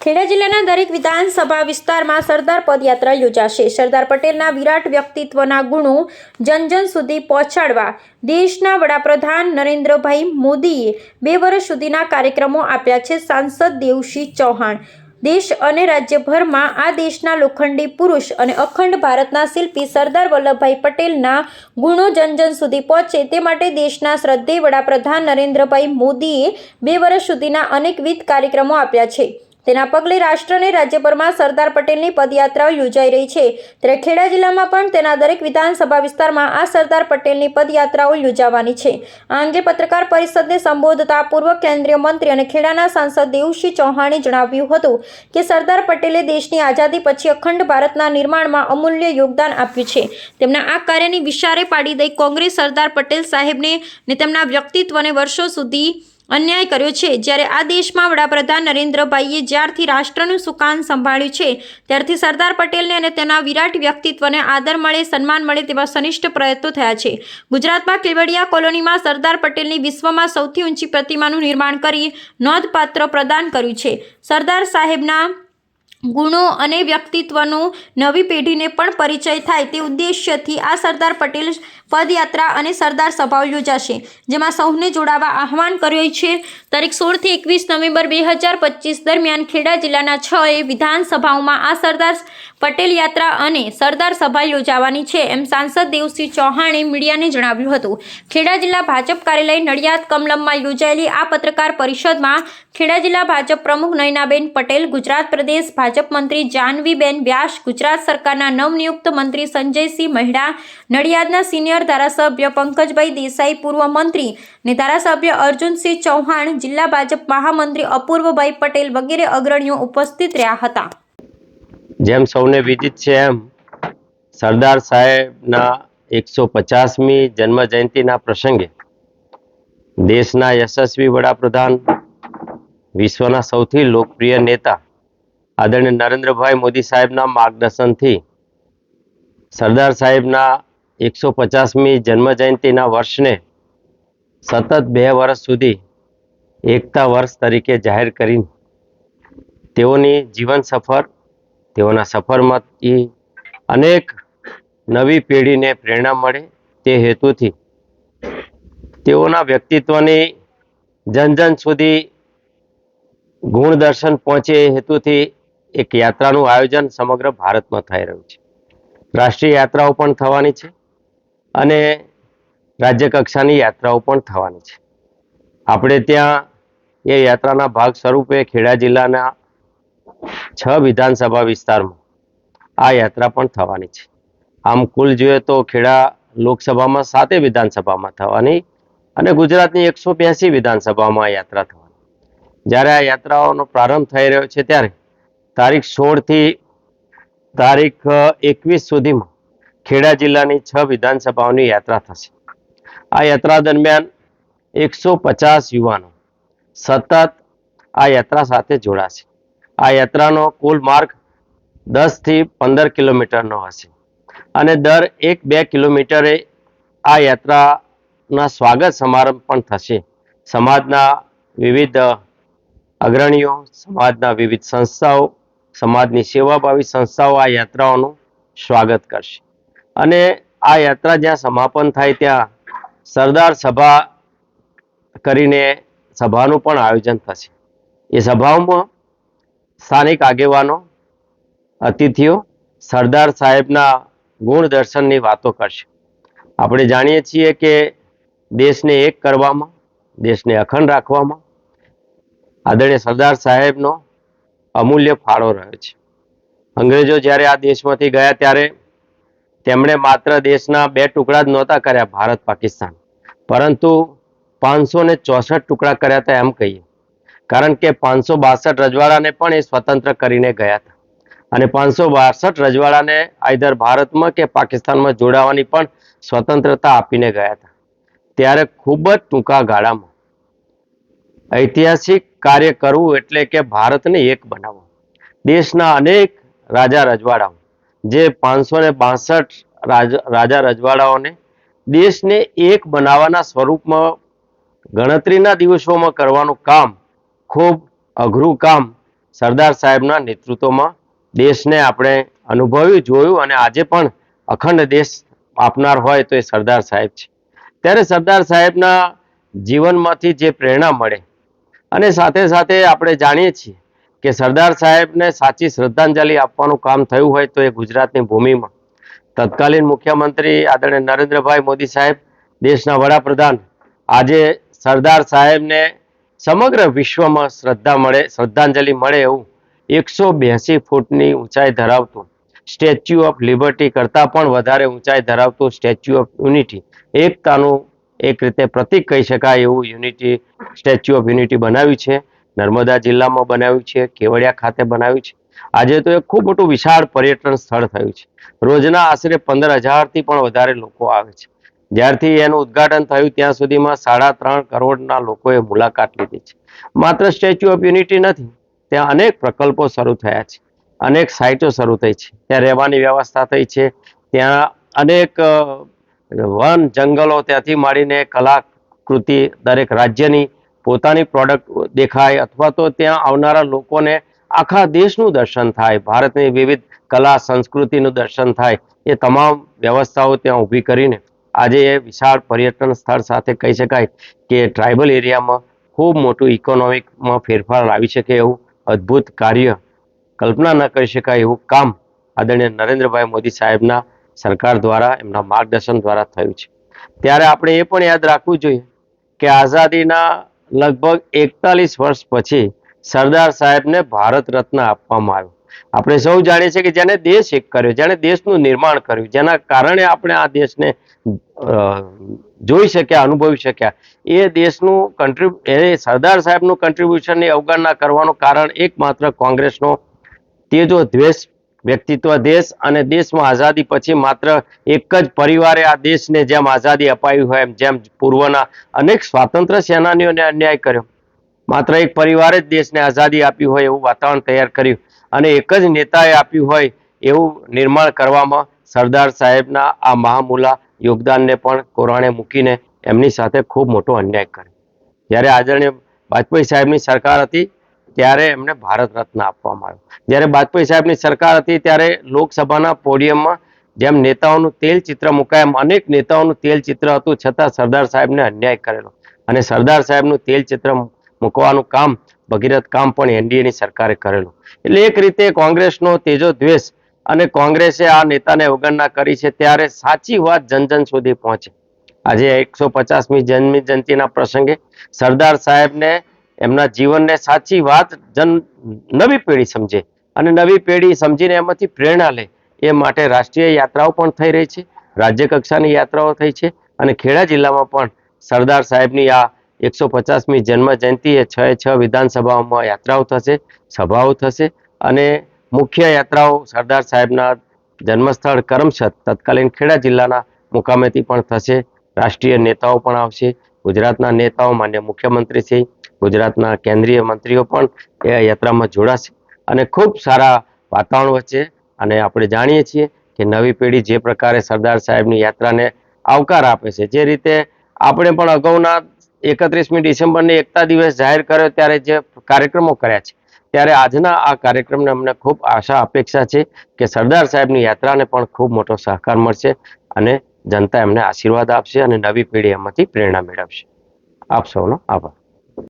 ખેડા જિલ્લાના દરેક વિધાનસભા વિસ્તારમાં સરદાર પદયાત્રા યોજાશે. સરદાર પટેલના વિરાટ વ્યક્તિત્વના ગુણો જન જન સુધી પહોંચાડવા દેશના વડાપ્રધાન નરેન્દ્રભાઈ મોદીએ બે વર્ષ સુધીના કાર્યક્રમો આપ્યા છે. સાંસદ દેવસિંહ ચૌહાણ, દેશ અને રાજ્યભરમાં આ દેશના લોખંડી પુરુષ અને અખંડ ભારતના શિલ્પી સરદાર વલ્લભભાઈ પટેલના ગુણો જન જન સુધી પહોંચે તે માટે દેશના શ્રદ્ધેય વડાપ્રધાન નરેન્દ્રભાઈ મોદીએ બે વર્ષ સુધીના અનેકવિધ કાર્યક્રમો આપ્યા છે. તેના પગલે રાષ્ટ્ર અને રાજ્યભરમાં સરદાર પટેલની પદયાત્રાઓ યોજાઈ રહી છે. ત્યારે ખેડા જિલ્લામાં પણ તેના દરેક વિધાનસભા વિસ્તારમાં આ સરદાર પટેલની પદયાત્રાઓ યોજાવાની છે. આ અંગે પત્રકાર પરિષદને સંબોધતા પૂર્વ કેન્દ્રીય મંત્રી અને ખેડાના સાંસદ દેવસિંહ ચૌહાણે જણાવ્યું હતું કે સરદાર પટેલે દેશની આઝાદી પછી અખંડ ભારતના નિર્માણમાં અમૂલ્ય યોગદાન આપ્યું છે. તેમના આ કાર્યની વિશારે પાડી દઈ કોંગ્રેસ સરદાર પટેલ સાહેબને ને તેમના વ્યક્તિત્વને વર્ષો સુધી અન્યાય કર્યો છે. જ્યારે આ દેશમાં વડાપ્રધાન નરેન્દ્રભાઈએ જ્યારથી રાષ્ટ્રનું સુકાન સંભાળ્યું છે, ત્યારથી સરદાર પટેલને અને તેના વિરાટ વ્યક્તિત્વને આદર મળે, સન્માન મળે તેવા સનિષ્ઠ પ્રયત્નો થયા છે. ગુજરાતમાં કેવડિયા કોલોનીમાં સરદાર પટેલની વિશ્વમાં સૌથી ઊંચી પ્રતિમાનું નિર્માણ કરી નોંધપાત્ર પ્રદાન કર્યું છે. સરદાર સાહેબના ગુણો અને વ્યક્તિત્વનો નવી પેઢીને પણ પરિચય થાય તે ઉદ્દેશ્યથી આ સરદાર પટેલ પદયાત્રા અને સરદાર સભાઓ યોજાશે, જેમાં સૌને જોડાવા આહવાન કર્યું છે. તારીખ સોળથી એકવીસ નવેમ્બર બે હજાર પચીસ દરમિયાન ખેડા જિલ્લાના છ એ વિધાનસભાઓમાં આ સરદાર પટેલ યાત્રા અને સરદાર સભા યોજાવાની છે. એમ સાંસદ દેવસિંહ ચૌહાણે મીડિયાને જણાવ્યું હતું. ખેડા જિલ્લા ભાજપ કાર્યાલય નડિયાદ કમલમમાં યોજાયેલી આ પત્રકાર પરિષદમાં ખેડા જિલ્લા ભાજપ પ્રમુખ નયનાબેન પટેલ, ગુજરાત પ્રદેશ ભાજપ મંત્રી જાનવીબેન વ્યાસ, ગુજરાત સરકારના નવનિયુક્ત મંત્રી સંજયસિંહ મહેડા, નડિયાદના સિનિયર ધારાસભ્ય પંકજભાઈ દેસાઈ, પૂર્વ મંત્રી ને ધારાસભ્ય અર્જુનસિંહ ચૌહાણ, જિલ્લા ભાજપ મહામંત્રી અપૂર્વભાઈ પટેલ વગેરે અગ્રણીઓ ઉપસ્થિત રહ્યા હતા. જેમ સૌને વિદિત છે એમ સરદાર સાહેબના એકસો પચાસમી જન્મ જયંતિના પ્રસંગે દેશના યશસ્વી વડાપ્રધાન, વિશ્વના સૌથી લોકપ્રિય નેતા આદરણીય નરેન્દ્રભાઈ મોદી સાહેબના માર્ગદર્શનથી સરદાર સાહેબના એકસો પચાસમી જન્મ જયંતિના વર્ષને સતત બે વર્ષ સુધી એકતા વર્ષ તરીકે જાહેર કરી તેઓની જીવન સફર, તેઓના સફરમાંથી અનેક નવી પેઢીને પ્રેરણા મળે તે હેતુથી તેઓના વ્યક્તિત્વની જન જન સુધી ગુણદર્શન પહોંચે એ હેતુથી એક યાત્રાનું આયોજન સમગ્ર ભારતમાં થઈ રહ્યું છે. રાષ્ટ્રીય યાત્રાઓ પણ થવાની છે. અને રાજ્ય કક્ષાની યાત્રાઓ પણ થવાની છે. આપણે ત્યાં એ યાત્રાના ભાગ સ્વરૂપે ખેડા જિલ્લાના છ વિધાનસભા વિસ્તારમાં આ યાત્રા પણ થવાની છે. આમ કુલ જોઈએ તો ખેડા લોકસભામાં સાતે વિધાનસભામાં થવાની અને ગુજરાતની એકસો બ્યાસી વિધાનસભામાં યાત્રા થવાની. જ્યારે આ યાત્રાઓનો પ્રારંભ થઈ રહ્યો છે ત્યારે તારીખ સોળથી તારીખ એકવીસ સુધીમાં ખેડા જિલ્લાની છ વિધાનસભાઓની યાત્રા થશે. આ યાત્રા દરમિયાન એકસો પચાસ યુવાનો સતત આ યાત્રા સાથે જોડાશે. આ યાત્રાનો કુલ માર્ગ દસથી પંદર કિલોમીટરનો હશે અને દર એક બે કિલોમીટરે આ યાત્રાના સ્વાગત સમારંભ પણ થશે. સમાજના વિવિધ અગ્રણીઓ, સમાજના વિવિધ સંસ્થાઓ, સમાજની સેવાભાવી સંસ્થાઓ આ યાત્રાઓનું સ્વાગત કરશે. અને આ યાત્રા જ્યાં સમાપન થાય ત્યાં સરદાર સભા કરીને સભાનું પણ આયોજન થશે. એ સભાઓમાં સ્થાનિક આગેવાનો, અતિથિઓ, સરદાર સાહેબના ગુણ દર્શનની વાતો કરશે. આપણે જાણીએ છીએ કે દેશને એક કરવામાં, દેશને અખંડ રાખવામાં આદરણીય સરદાર સાહેબનો અમૂલ્ય ફાળો રહ્યો છે. અંગ્રેજો જ્યારે આ દેશમાંથી ગયા ત્યારે તેમણે માત્ર દેશના બે ટુકડા જ નહોતા કર્યા, ભારત, પાકિસ્તાન. પરંતુ પાંચસો ને ચોસઠ ટુકડા કર્યા હતા એમ કહીએ. કારણ કે પાંચસો બાસઠ રજવાડાને પણ એ સ્વતંત્ર કરીને ગયા હતા. અને પાંચસો બાસઠ રજવાડાને આઈધર ભારતમાં કે પાકિસ્તાનમાં જોડાવાની પણ સ્વતંત્રતા આપીને ગયા હતા. ત્યારે ખૂબ જ ટૂંકા ગાળામાં. ઐતિહાસિક કાર્ય કરવું એટલે કે ભારતને એક બનાવવું. દેશના અનેક રાજા રજવાડાઓ. જે પાંચસો ને બાસઠ રાજા રજવાડાઓને દેશને એક બનાવવાના સ્વરૂપમાં ગણતરીના દિવસોમાં કરવાનું કામ, ખૂબ અઘરું કામ સરદાર સાહેબના નેતૃત્વમાં દેશને આપણે અનુભવ્યું જોયું અને આજે પણ અખંડ દેશ આપનાર હોય તો એ સરદાર સાહેબ છે. ત્યારે સરદાર સાહેબના જીવનમાંથી જે પ્રેરણા મળે અને સાથે સાથે આપણે જાણીએ છીએ કે સરદાર સાહેબને સાચી શ્રદ્ધાંજલિ આપવાનું કામ થયું હોય તો એ ગુજરાતની ભૂમિમાં. તત્કાલીન મુખ્યમંત્રી આદરણીય નરેન્દ્રભાઈ મોદી સાહેબ, દેશના વડાપ્રધાન, આજે સરદાર સાહેબને સમગ્ર વિશ્વમાં શ્રદ્ધા મળે, શ્રદ્ધાંજલિ મળે એવું એકસો બ્યાસી ફૂટની ઊંચાઈ ધરાવતું. સ્ટેચ્યુ ઓફ લિબર્ટી કરતાં પણ વધારે ઊંચાઈ ધરાવતું સ્ટેચ્યુ ઓફ યુનિટી. એકતાનું એક રીતે પ્રતિક કહી શકાય એવું યુનિટી, સ્ટેચ્યુ ઓફ યુનિટી બનાવ્યું છે. નર્મદા જિલ્લામાં બનાવ્યું છે, કેવડિયા ખાતે બનાવ્યું છે. આજે તો એક ખૂબ મોટું વિશાળ પર્યટન સ્થળ થયું છે. રોજના આશરે પંદર હજારથી પણ વધારે લોકો આવે છે. જ્યારથી એનું ઉદ્ઘાટન થયું, ત્યાં સુધીમાં સાડા ત્રણ કરોડના લોકોએ મુલાકાત લીધી છે. માત્ર સ્ટેચ્યુ ઓફ યુનિટી નથી, ત્યાં અનેક પ્રકલ્પો શરૂ થયા છે. અનેક સાઇટો શરૂ થઈ છે. ત્યાં રહેવાની વ્યવસ્થા થઈ છે. ત્યાં અનેક વન જંગલો ત્યાંથી માંડીને કલાકૃતિ દરેક રાજ્યની પોતાની પ્રોડક્ટ દેખાય અથવા તો ત્યાં આવનારા લોકોને આખા દેશનું દર્શન થાય, ભારતની વિવિધ કલા, સંસ્કૃતિનું દર્શન થાય, એ તમામ વ્યવસ્થાઓ ત્યાં ઊભી કરીને આજે એ વિશાળ પર્યટન સ્થળ સાથે કહી શકાય કે ટ્રાઇબલ એરિયામાં ખૂબ મોટું ઇકોનોમિકમાં ફેરફાર લાવી શકે એવું અદ્ભુત કાર્ય કલ્પના ન કરી શકાય એવું કામ આદરણીય નરેન્દ્રભાઈ મોદી સાહેબના સરકાર દ્વારા, એમના માર્ગદર્શન દ્વારા થયું છે. ત્યારે આપણે એ પણ યાદ રાખવું જોઈએ કે આઝાદીના લગભગ એકતાલીસ વર્ષ પછી સરદાર સાહેબને ભારત રત્ન આપવામાં આવ્યો. આપણે સૌ જાણીએ છીએ કે જેને દેશ એક કર્યો જેને દેશનું નિર્માણ કર્યું, જેના કારણે આપણે આ દેશને જોઈ શક્યા, અનુભવી શક્યા. એ દેશનું કન્ટ્રીબ્યુ એ સરદાર સાહેબનું કન્ટ્રીબ્યુશનની અવગણના કરવાનું કારણ એકમાત્ર કોંગ્રેસનો તેજો દ્વેષ વ્યક્તિત્વ દેશ અને દેશમાં આઝાદી પછી માત્ર એક જ પરિવારે આ દેશને જેમ આઝાદી અપાવી હોય એમ જેમ પૂર્વના અનેક સ્વાતંત્ર્ય સેનાનીઓને અન્યાય કર્યો. માત્ર એક પરિવારે જ દેશને આઝાદી આપી હોય એવું વાતાવરણ તૈયાર કર્યું અને એક જ નેતાએ આપ્યું હોય એવું નિર્માણ કરવામાં સરદાર સાહેબના આ મહામૂલા યોગદાનને પણ કોરાણે મૂકીને એમની સાથે ખૂબ મોટો અન્યાય કર્યો. જ્યારે આદરણીય વાજપેયી સાહેબની સરકાર હતી ત્યારે એમને ભારત રત્ન આપવામાં આવ્યો. જ્યારે વાજપેયી સાહેબની સરકાર હતી ત્યારે લોકસભાના પોડિયમમાં જેમ નેતાઓનું તેલ ચિત્ર મુકાય એમ અનેક નેતાઓનું તેલ ચિત્ર હતું, છતાં સરદાર સાહેબને અન્યાય કરેલો. અને સરદાર સાહેબનું તેલ ચિત્ર મૂકવાનું કામ, ભગીરથ કામ પણ એનડીએની સરકારે કરેલું. એટલે એક રીતે કોંગ્રેસનો તેજો દ્વેષ અને કોંગ્રેસે આ નેતાને અવગણના કરી છે ત્યારે સાચી વાત જન જન સુધી પહોંચે. આજે એકસો પચાસમી જન્મ જયંતિના પ્રસંગે સરદાર સાહેબને એમના જીવનને સાચી વાત જન નવી પેઢી સમજે અને નવી પેઢી સમજીને એમાંથી પ્રેરણા લે. એ માટે રાષ્ટ્રીય યાત્રાઓ પણ થઈ રહી છે, રાજ્ય કક્ષાની યાત્રાઓ થઈ છે અને ખેડા જિલ્લામાં પણ સરદાર સાહેબની આ એકસો પચાસમી જન્મ જયંતિએ છ છ વિધાનસભાઓમાં યાત્રાઓ થશે, સભાઓ થશે અને મુખ્ય યાત્રાઓ સરદાર સાહેબના જન્મસ્થળ કરમસદ તત્કાલીન ખેડા જિલ્લાના મુકામેથી પણ થશે. રાષ્ટ્રીય નેતાઓ પણ આવશે. ગુજરાતના નેતાઓ, માન્ય મુખ્યમંત્રી શ્રી ગુજરાતના કેન્દ્રીય મંત્રીઓ પણ એ યાત્રામાં જોડાશે. અને ખૂબ સારા વાતાવરણ વચ્ચે અને આપણે જાણીએ છીએ કે નવી પેઢી જે પ્રકારે સરદાર સાહેબની યાત્રાને આવકાર આપે છે, જે રીતે આપણે પણ અગાઉના એકત્રીસમી ડિસેમ્બરની એકતા દિવસ જાહેર કર્યો ત્યારે જે કાર્યક્રમો કર્યા છે, ત્યારે આજના આ કાર્યક્રમને અમને ખૂબ આશા અપેક્ષા છે કે સરદાર સાહેબની યાત્રાને પણ ખૂબ મોટો સહકાર મળશે અને જનતા એમને આશીર્વાદ આપશે અને નવી પેઢી એમાંથી પ્રેરણા મેળવશે. આપ સૌનો આભાર.